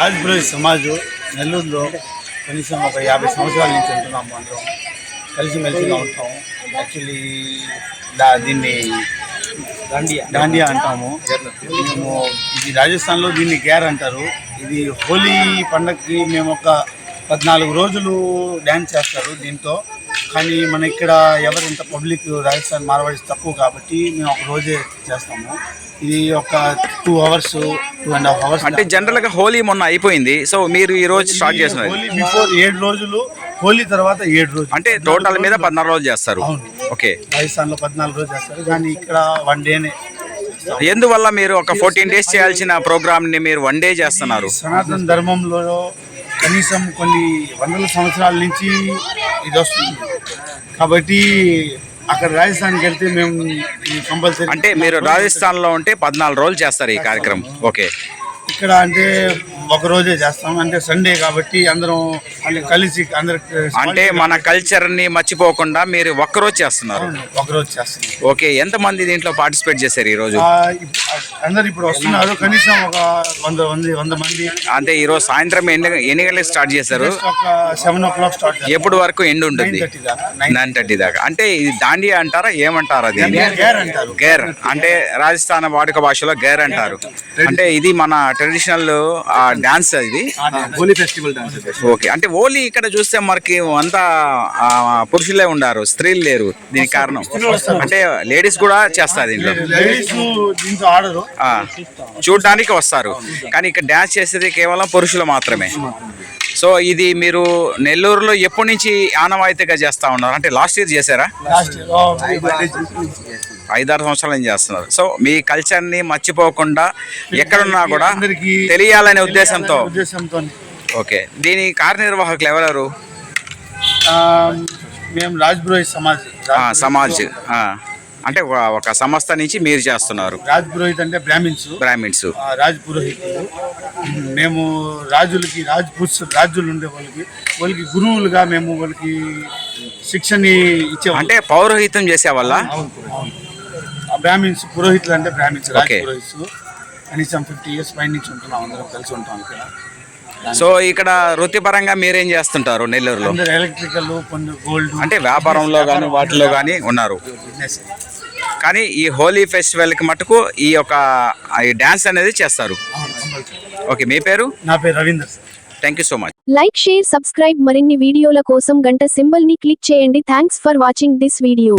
రాజ్పురోహిత్ సమాజ్ నెల్లూరులో కనీసం ఒక యాభై సంవత్సరాల నుంచి ఉంటున్నాము అందరం కలిసిమెలిసిగా ఉంటాము. యాక్చువల్లీ దా దీన్ని దాండియా. దాండియా అంటాము. మేము ఇది రాజస్థాన్లో దీన్ని గ్యార్ అంటారు. ఇది హోలీ పండగకి మేము ఒక పద్నాలుగు రోజులు డ్యాన్స్ చేస్తారు దీంతో. కానీ మన ఇక్కడ ఎవరు ఇంత పబ్లిక్ రాజస్థాన్ మార్వాడీస్ తక్కువ కాబట్టి మేము ఒక రోజే చేస్తాము. ఇది ఒక two hours two and half hours అంటే జనరల్గా హోలీ మొన్న అయిపోయింది. సో మీరు ఈ రోజు స్టార్ట్ చేస్తున్నారు హోలీ బిఫోర్ ఏడు రోజులు హోలీ తర్వాత ఏడు రోజులు. అంటే టోటల్ మీద పద్నాలుగు రోజులు చేస్తారు. ఓకే. రాజస్థాన్లో పద్నాలుగు రోజులు చేస్తారు. కానీ ఇక్కడ వన్ డేనే ఎందువల్ల మీరు ఒక ఫోర్టీన్ డేస్ చేయాల్సిన ప్రోగ్రామ్ని మీరు వన్ డే చేస్తున్నారు? సనాతన ధర్మంలో కనీసం కొన్ని వందల సంవత్సరాల నుంచి ఇది వస్తుంది. కాబట్టి అక్కడ రాజస్థాన్కి వెళ్తే మేము కంపల్సరీ అంటే మీరు రాజస్థాన్లో ఉంటే పద్నాలుగు రోజులు చేస్తారు ఈ కార్యక్రమం. ఓకే. ఇక్కడ అంటే ఒక రోజే చేస్తాం. అంటే సండే కాబట్టి అందరం కలిసి అందరు అంటే మన కల్చర్ని మర్చిపోకుండా మీరు ఒక్కరోజు చేస్తున్నారు. ఒక రోజు చేస్తున్నాం. ఓకే ఎంత మంది దీంట్లో పార్టిసిపేట్ చేశారు ఈ రోజు అందరు ఇప్పుడు వస్తున్నారు. కనీసం ఒక వంద మంది వంద మంది. అంటే ఈ రోజు సాయంత్రం ఎన్ని ఎన్ని గంటలకు స్టార్ట్ చేశారు? సెవెన్ ఓ క్లాక్ స్టార్ట్ ఎప్పుడు వరకు ఎండ్ ఉంటుంది? 9:30 దాకా. Nine- నైన్ థర్టీ దాకా. అంటే ఇది దాండియా అంటారా ఏమంటారు అది గేర్ అంటారు. గేర్. అంటే రాజస్థాన్ వాడుక భాషలో గేర్ అంటారు. అంటే ఇది మన ట్రెడిషనల్ డాన్స్ ఇది హోలీ ఫెస్టివల్ డాన్స్ ఓకే అంటే ఓన్లీ ఇక్కడ చూస్తే మనకి అంతా పురుషులే ఉండారు స్త్రీలు లేరు. దీనికి కారణం. అంటే లేడీస్ కూడా చేస్తారు దీంట్లో. చూడ్డానికి వస్తారు. కానీ ఇక్కడ డ్యాన్స్ చేసేది కేవలం పురుషులు మాత్రమే. సో ఇది మీరు నెల్లూరులో ఎప్పటి నుంచి ఆనవాయితీగా చేస్తా ఉన్నారు? అంటే లాస్ట్ ఇయర్ చేశారా? లాస్ట్ ఐదారు సంవత్సరాల నుంచి చేస్తున్నారు? సో మీ కల్చర్ని మర్చిపోకుండా ఎక్కడున్నా కూడా అందరికీ తెలియాలనే ఉద్దేశంతో. ఉద్దేశంతో ఓకే. దీని కార్యనిర్వాహకులు ఎవరెవరు? ఆ, మేము రాజ్ సమాజ్ ఆ, సమాజ్. ఆ, అంటే ఒక- సంస్థ నుంచి మీరు చేస్తున్నారు. రాజ్ పురోహిత్ అంటే బ్రాహ్మిన్స్. బ్రాహ్మిన్స్. ఆ, రాజ్ పురోహితులు. మేము రాజులకి రాజ్ పురుష రాజులు ఉండే వాళ్ళకి వాళ్ళకి గురువులుగా మేము వాళ్ళకి శిక్షని ఇచ్చేవాళ్ళం. అంటే పౌరోహిత్యం చేసే వల్ల బ్రాహ్మిన్స్ పురోహితులు అంటే బ్రాహ్మిన్స్ రాజ్. పురోహిత్స్. కనీసం ఫిఫ్టీ ఇయర్స్ పై నుంచి ఉంటున్నాం అందరం కలిసి ఉంటాం ఇక్కడ. సో ఇక్కడ వృత్తిపరంగా మీరేం చేస్తుంటారు నెల్లూరులో? ఎలక్ట్రికల్ కొన్ని గోల్డ్ అంటే వ్యాపారంలో కానీ వాటిలో కానీ ఉన్నారు. కానీ ఈ హోలీ ఫెస్టివల్కి మటుకు ఈ యొక్క ఈ డ్యాన్స్ అనేది చేస్తారు. ఓకే మీ పేరు? నా పేరు Ravinder sir. Thank you so much like share subscribe మరిన్ని వీడియోల కోసం గంట సింబల్ని క్లిక్ చేయండి. Thanks for watching this video